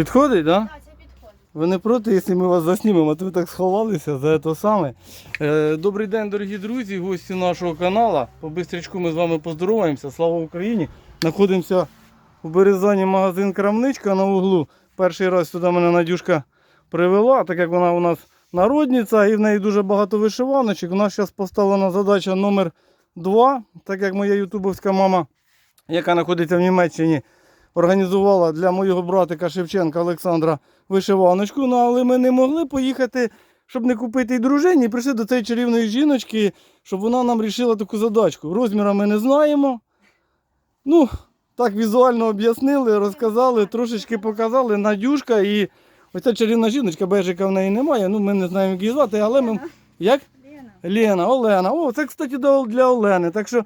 Підходить, так? Да? Ви не проти, якщо ми вас заснімемо, а то ви так сховалися за це саме. Е, Добрий день, дорогі друзі, гості нашого каналу. Побистрячку ми з вами поздороваємося. Слава Україні! Знаходимося в Березані магазин Крамничка на углу. Перший раз сюди мене Надюшка привела, так як вона у нас народниця і в неї дуже багато вишиваночок. У нас зараз поставлена задача номер 2, так як моя ютубовська мама, яка знаходиться в Німеччині, організувала для моєго братика Шевченка Олександра вишиваночку, ну але ми не могли поїхати, щоб не купити й дружині. І прийшли до цієї чарівної жіночки, щоб вона нам рішила таку задачку. Розміра ми не знаємо. Ну, так візуально об'яснили, розказали, трошечки показали. Надюшка і оця чарівна жіночка, бежика в неї немає. Ну, ми не знаємо, як її звати, але ми. Як? Лена, Олена. О, це, кстати, для Олени. Так що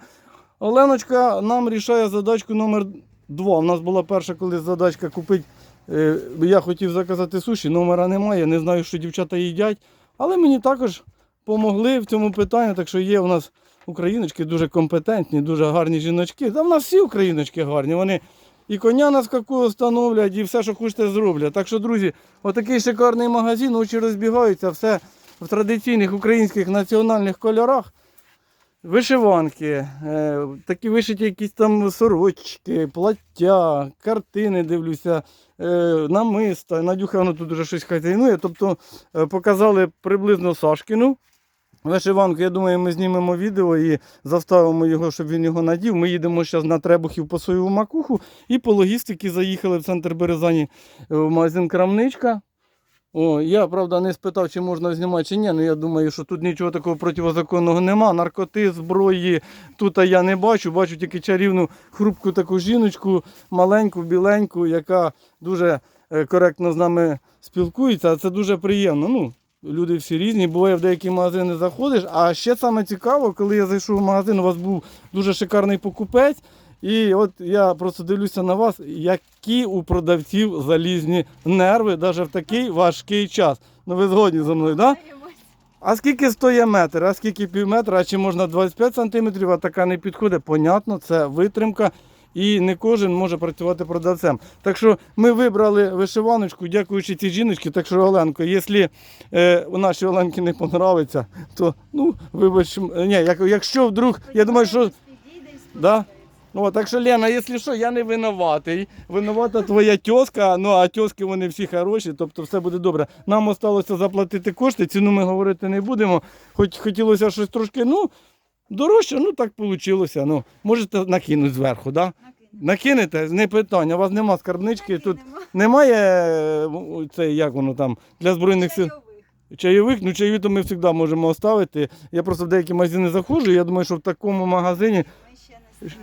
Оленочка нам рішає задачку номер два. У нас була перша колись задачка купити. е, Я хотів заказати суші, номера немає, не знаю, що дівчата їдять. Але мені також допомогли в цьому питанні. Так що є у нас україночки дуже компетентні, дуже гарні жіночки. Та в нас всі україночки гарні. Вони і коня на скаку встановлять, і все, що хочете, зроблять. Так що, друзі, отакий шикарний магазин, очі розбігаються, все в традиційних українських національних кольорах. Вишиванки, е, такі вишиті якісь там сорочки, плаття, картини дивлюся, е, намиста. Надюха воно тут вже щось хазяйнує. Тобто е, показали приблизно Сашкіну. Вишиванку, я думаю, ми знімемо відео і заставимо його, щоб він його надів. Ми їдемо зараз на Требухів по свою макуху і по логістиці заїхали в центр Березані в магазин Крамничка. О, я, правда, не спитав, чи можна знімати, чи ні. Ну я думаю, що тут нічого такого протизаконного нема. Наркоти, зброї тут я не бачу. Бачу тільки чарівну хрупку таку жіночку, маленьку, біленьку, яка дуже е, коректно з нами спілкується. А це дуже приємно. Ну, люди всі різні. Буває, в деякі магазини заходиш. А ще саме цікаво, коли я зайшов в магазин, у вас був дуже шикарний покупець. І от я просто дивлюся на вас, які у продавців залізні нерви, навіть в такий важкий час. Ну ви згодні зі мною, так? Да? А скільки стоїть метр, а скільки пів метра, а чи можна 25 сантиметрів, а така не підходить, понятно, це витримка. І не кожен може працювати продавцем. Так що ми вибрали вишиваночку, дякуючи цій жіночці. Так що, Оленко, якщо е, у нашій Оленки не подобається, то ну, вибач, ні, як, якщо вдруг, я думаю, що. Да? Ну, так що, Лена, якщо що, я не винуватий. Винувата твоя тьоска, ну а тьоски вони всі хороші, тобто все буде добре. Нам осталося заплатити кошти, ціну ми говорити не будемо. Хоч хотілося щось трошки, ну, дорожче, ну так вийшло. Ну, можете накинути зверху, да? Накинете, не питання, у вас нема скарбнички, тут немає е, це, як воно там, для Збройних сил. Чайових, ну чайові то ми завжди можемо оставити. Я просто в деякі магазини заходжу, я думаю, що в такому магазині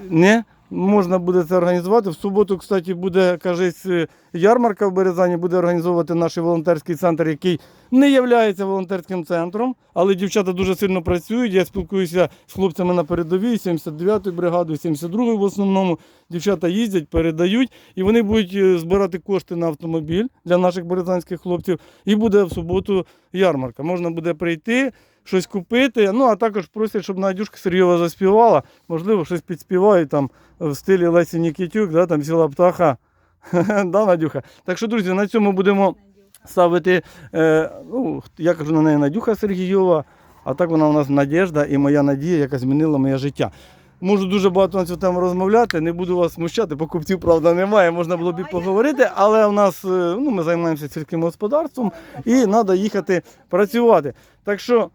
не можна буде це організувати. В суботу, кстати, буде, кажись, ярмарка в Березані, буде організовувати наш волонтерський центр, який не є волонтерським центром, але дівчата дуже сильно працюють. Я спілкуюся з хлопцями на передовій, 79-ї бригадою, 72-ї в основному. Дівчата їздять, передають, і вони будуть е, збирати кошти на автомобіль для наших березанських хлопців. І буде в суботу ярмарка. Можна буде прийти. Щось купити, ну а також просять, щоб Надюшка Сергієва заспівала. Можливо, щось підспівають там в стилі Лесі Нікітюк, да, там сіла птаха. да, Надюха. Так що, друзі, на цьому будемо ставити. Е, ну, я кажу на неї Надюха Сергійова, а так вона у нас Надєжда і моя надія, яка змінила моє життя. Можу дуже багато на цю тему розмовляти, не буду вас смущати, покупців, правда, немає, можна було б і поговорити, але у нас е, ну, ми займаємося сільським господарством і треба їхати працювати. Так що,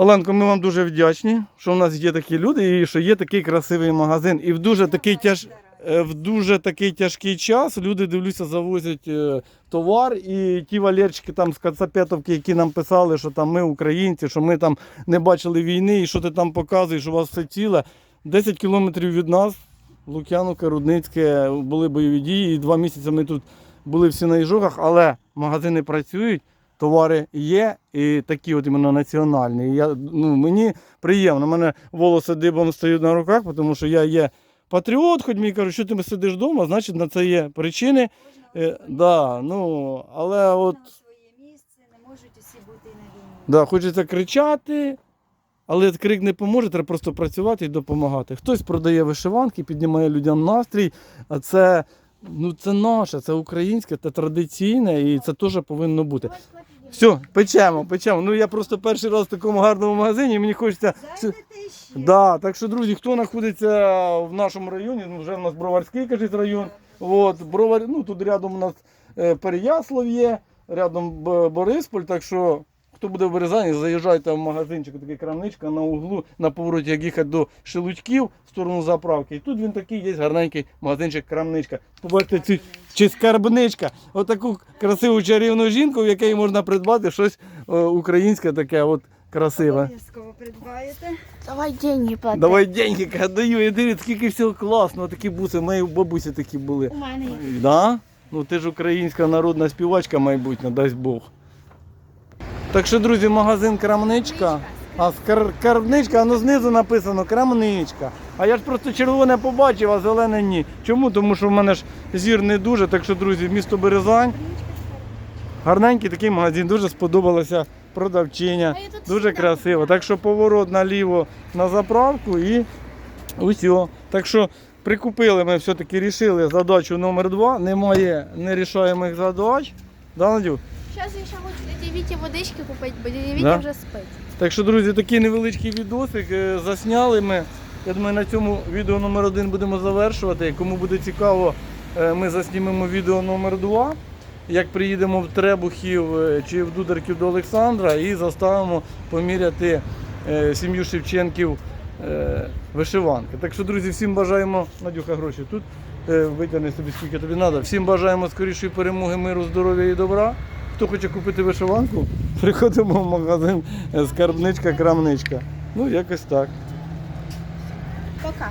Оленко, ми вам дуже вдячні, що у нас є такі люди і що є такий красивий магазин. І в дуже такий тяж. Е, В дуже такий тяжкий час люди дивлюся, завозять е, товар, і ті валерчики там з Кацапетовки, які нам писали, що там ми українці, що ми там не бачили війни, і що ти там показуєш, у вас все ціле. 10 кілометрів від нас, Лук'яновка, Рудницьке, були бойові дії, і два місяці ми тут були всі на іжогах, але магазини працюють. Товари є і такі от іменно національні. І Я, ну, мені приємно. У мене волоси дибом стають на руках, тому що я є патріот, хоч мені кажуть, що ти сидиш вдома, значить на це є причини. Е, да, ну, але от своє місце, не можуть усі бути на війні. да, хочеться кричати, але крик не поможе, треба просто працювати і допомагати. Хтось продає вишиванки, піднімає людям настрій, а це Ну це наше, це українське, це традиційне і це теж повинно бути. Все, печемо, печемо. Ну я просто перший раз в такому гарному магазині, мені хочеться. Да, так що, друзі, хто знаходиться в нашому районі, ну вже в нас Броварський, кажуть, район. От, Бровар, ну тут рядом у нас е, Переяслав є, рядом Борисполь, так що. Хто буде в Березані, заїжджайте в магазинчик, такий крамничка на углу, на повороті, як їхати до Шелудьків в сторону заправки. І тут він такий є гарненький магазинчик крамничка. Побачите цю чи скарбничка. Отаку красиву чарівну жінку, в якій можна придбати щось е, українське таке, от красиве. Обов'язково придбаєте. Давай деньги плати. Давай деньги, даю. Я дивлюсь, скільки всього класно. Такі буси, мої бабусі такі були. У мене є. Да? Ну ти ж українська народна співачка майбутня, дасть Бог. Так що, друзі, магазин Крамничка. А скар- карбничка, ну знизу написано Крамничка. А я ж просто червоне побачив, а зелене ні. Чому? Тому що в мене ж зір не дуже. Так що, друзі, місто Березань. Гарненький такий магазин, дуже сподобалася продавчиня. Дуже красиво. Так що поворот наліво на заправку і усе. Так що прикупили ми все-таки рішили задачу номер два. Немає нерішаємих задач. Да, Надю? Зараз я ще хочу дяді Віті водички купити, бо дядя Да? вже спить. Так що, друзі, такий невеличкий відосик е, засняли ми. Я думаю, на цьому відео номер один будемо завершувати. Кому буде цікаво, е, ми заснімемо відео номер два. Як приїдемо в Требухів е, чи в Дударків до Олександра і заставимо поміряти е, сім'ю Шевченків е, вишиванки. Так що, друзі, всім бажаємо, Надюха, гроші тут. е, Витягни собі скільки тобі треба. Всім бажаємо скорішої перемоги, миру, здоров'я і добра. Хто хоче купити вишиванку, приходимо в магазин е, скарбничка, крамничка. Ну, якось так. Пока.